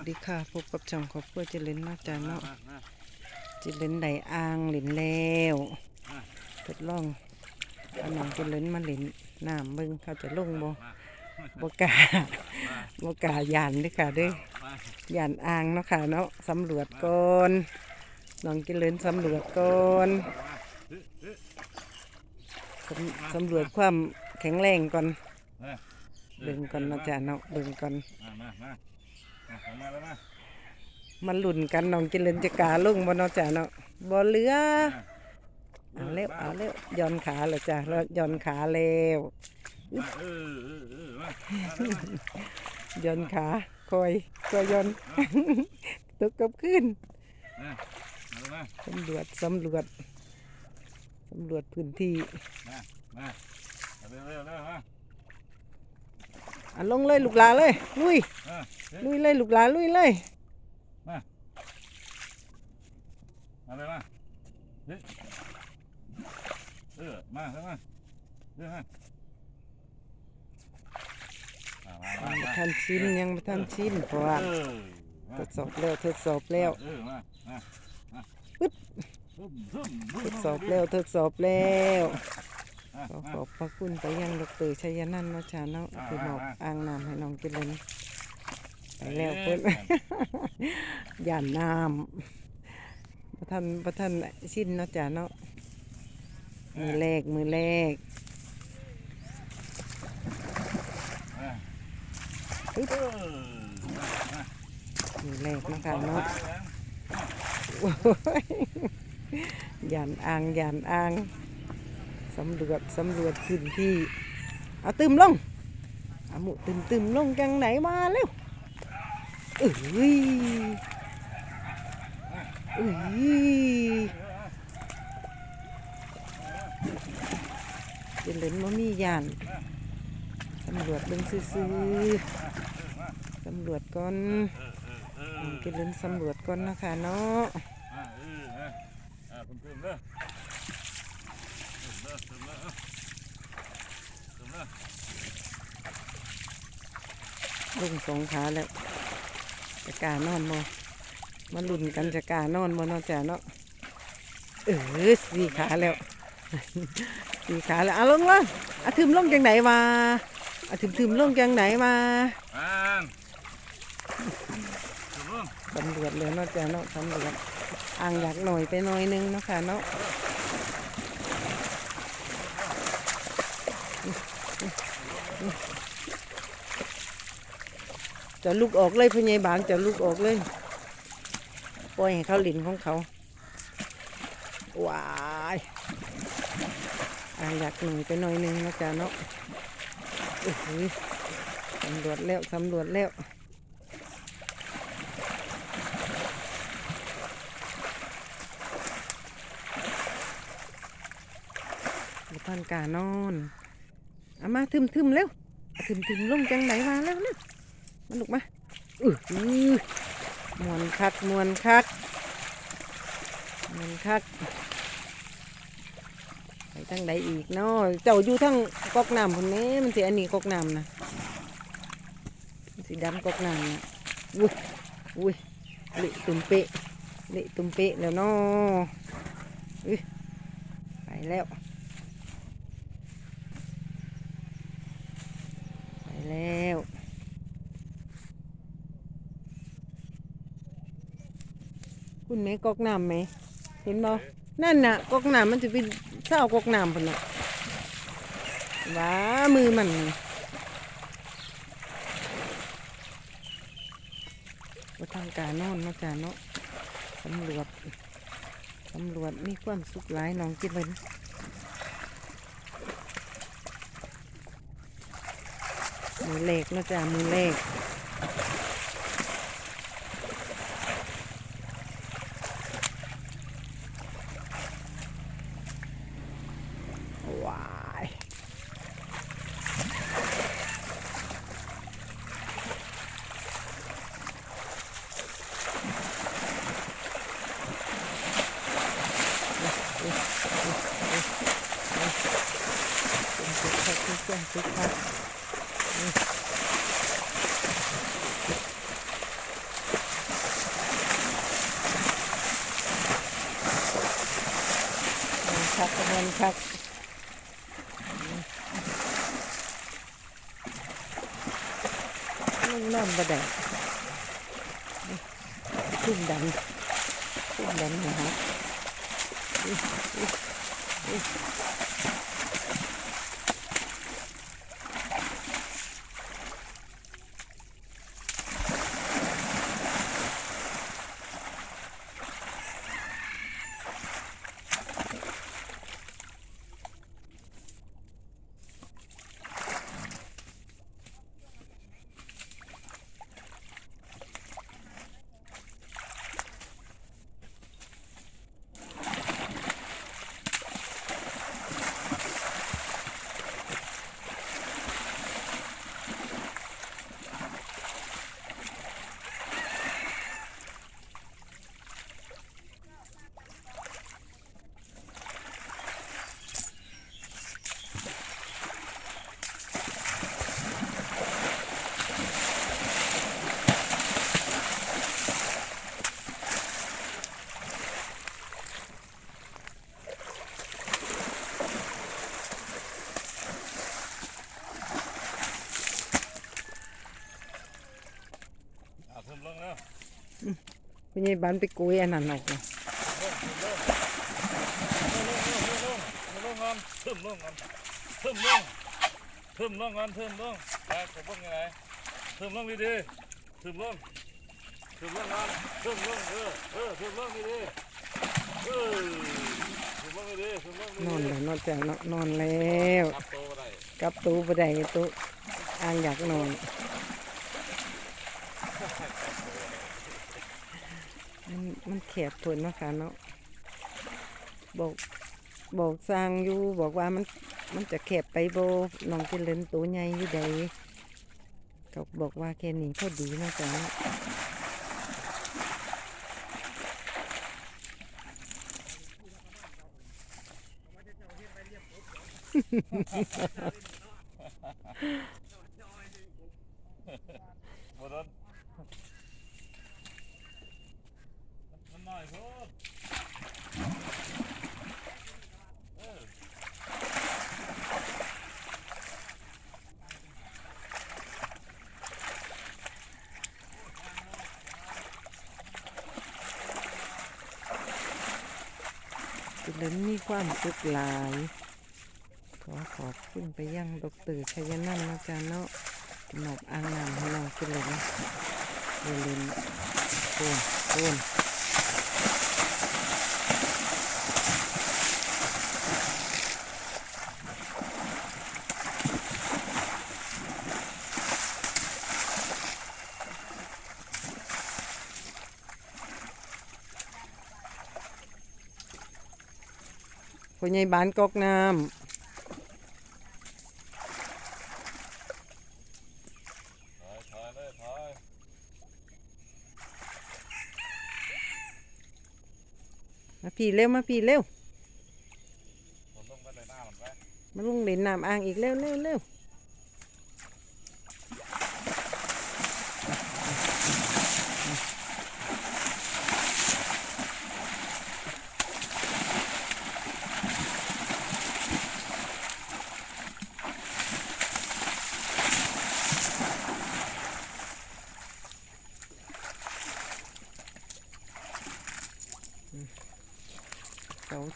สดีค่ะพบกับช่องครอบครัวเจริญมาจ้ามาเนาะเจริญไดอ่างเหลินแล้วทดลองเอาน้องเจริญมาเหลินน้ำเบิ่งเขาจะลงบ่บ่กาบ่กล้ายานเด้อค่ะด้อมายานอ่างเนาะค่ะเนาะสำรวจก่อนน้องเจริญสำรวจก่อนสำรวจความแข็งแรงก่อนเบิ่งก่อนนาะจ้าเนาะเบิ่งก่อน มามามามาเข้ามาแล้วมามันหลุ่นกันน้องเจริญจะกล้าลงบ่เนาะจ้าเนาะบ่เหลือเอาเร็วเอาเร็วย้อนขาเลยจ้ะแล้วย้อนขาเร็วมาเออเออเออมามาแล้วมาย้อนขาคอยคอยย้อนตกกับขึ้นมามาแล้วมาสำรวจสำรวจสำรวจพื้นที่มามาเร็วเร็วเร็วมา อะลงเลยลูกหลาเลยลุยมาเฮ้ยลุยเลยลูกหลาลุยเลยมาเลยมาเฮ้ยเออมาแล้วมาเร็วมามามามามาท่านชิมยังไม่ท่านชิมเพราะว่าเออมาทดสอบแล้วทดสอบแล้วเออมามามาปึ๊ดฮึ่มฮึ่มฮึ่ทมดสอบแล้วทดสอบแล้วมา ขอมาขอบพระคุณไปยังดรชัยนันท์เนาะจ้าเนาะที่มอบอ่างน้ำให้น้องกินเลยไปแล้วเพิ่นย่านน้ำประท่านประท่านสิ้นเนาะจ้ะเนาะมือแรกมือแรกมาปึ๊บเออมามามือแรกเนาะคะเนาะมาแล้วโอ้ยย่านอ่างย่านอ่าง สำรวจสำรวจพื้นที่เอาตึมลงเอาหมูตึมตึมลงจังไหนมาเร็วเอ้ยเอ้ยเจริญว่ามียานสำรวจเบิ่งซื่อสำรวจก่อนเออน้องเจริญสำรวจก่อนนะคะเนาะ เออมาอ่าเพิ่มเพิ่มเด้อเพิ่มเด้อเพิ่มเด้อเพิ่มเด้อลงสองขาแล้วจะกล้านอนบ่มาลุ้นกันจะกล้านอนบ่เนาะจ้ะเนาะเออสี่ขาแล้วสี่ขาแล้วเอาลงลงเอาถึมลงจังไหนมาเอาถึมถึมลงจังไหนมาอ่านเพิ่มเพิ่มสำรวจเลยเนาะจ้ะเนาะสำรวจอ่างอยากหน่อยไปหน่อยนึงเนาะค่ะเนาะ จะลุกออกเลยพญายบางจะลุกออกเลย ปล่อยให้เขาหลินของเขาว้ายอาอยากหน่อยไปหน่อยนึงนะจ้ะเนาะโอ้โหสำรวจแล้วสำรวจแล้วบุพันกานอนเอามาทึมทึมๆเร็วทึมทึมๆลงจังไหนมาแล้วเร็ว มาลุกมาอืออือมวนคักมวนคักมวนคัก ไปทางใดอีกเนาะเจ้าอยู่ทั้งกอกน้ำคนนี้มันสิอันนี้กอกน้ำนะมันสีดำกอกน้ำนะอุ้ยอุ้ยเละตุ่มเปะเละตุ่มเปะแล้วเนาะอุ้ยไปแล้ว ไปแล้ว คุณแม่กอกน้ำไหม เห็นบ่นั่นน่ะกอกน้ำมันจะเป็นเศร้ากอกน้ำพุ่นน่ะว้ามือมันว่าทางการนอนเนาะจ้าเนาะสำรวจสำรวจมีความสุขหลายน้องจิตเวนมือเล็กนะจ้ามือเล็กว้ายเป็นสุขครับเป็นสุขครับ อน คักลงนอนบ่ได้ทุ่มดันทุ่มดันนะฮะ พี่นี่บ้านไปกุยันนั้นออกนะลงงอนเพิ่งงอนเพิ่มร่มงงอนเพิ่มลงไปขบวนงเงดีๆเพิ่มร่อนงเออเออเพิ่มงดีๆเออนอนแล้วนอนต่นอนแล้วกับตู้ประดายตู้อ่างอยากนอน มันมันแคบทนเนาะค่ะเนาะบอกบอกสร้างอยู่บอกว่ามันมันจะแคบไปโบน้องเจริญตัวใหญ่อยู่ใดเขาบอกว่าแค่นี้พอดีเนาะจ๊ะเนาะบ่โดนมันน้อยโพดเออ และมีความสุขหลาย ขอขอบคุณไปยังดรชัยนันท์นะจ๊ะเนาะที่มอบอ่างน้ำให้น้องเจริญเจริญโอนโอน คนใหญ่บ้านกอกน้ำมาพี่เร็ว มาพี่เร็ว มันลงในน้ำอ่างอีกเร็วเร็วเร็ว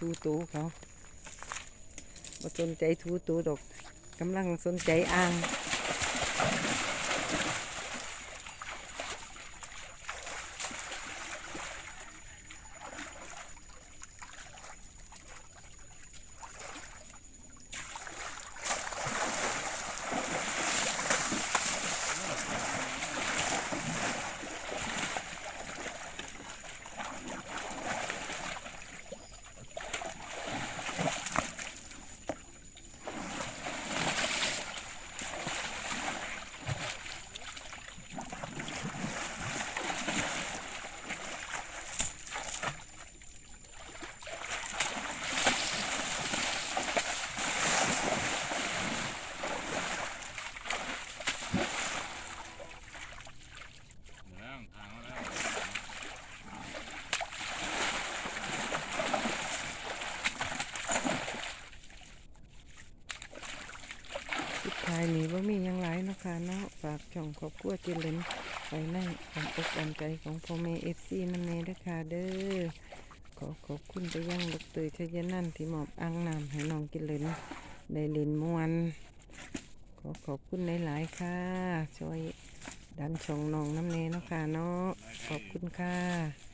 ทูตูเขาบ่สนใจทูตูดอกกำลังสนใจอ่าง เดี๋ยวนะทางมาแล้ว ม ท้ายนี้ว่ามีหยังหลายเนาะค่ะเนาะฝากช่อง ครอบครัวเจริญไปในความอกอมใจของพ่อแม่เอฟซีน้ำเนเด้อค่ะเด้อขอขอบคุณไปยังดรชยนันที่มอบอ่างน้ำให้น้องเจริญได้เล่นมวนขอขอบคุณหลายๆค่ะ ช่วยดันชงน้องน้ำเนเนาะค่ะเนาะขอบคุณค่ะ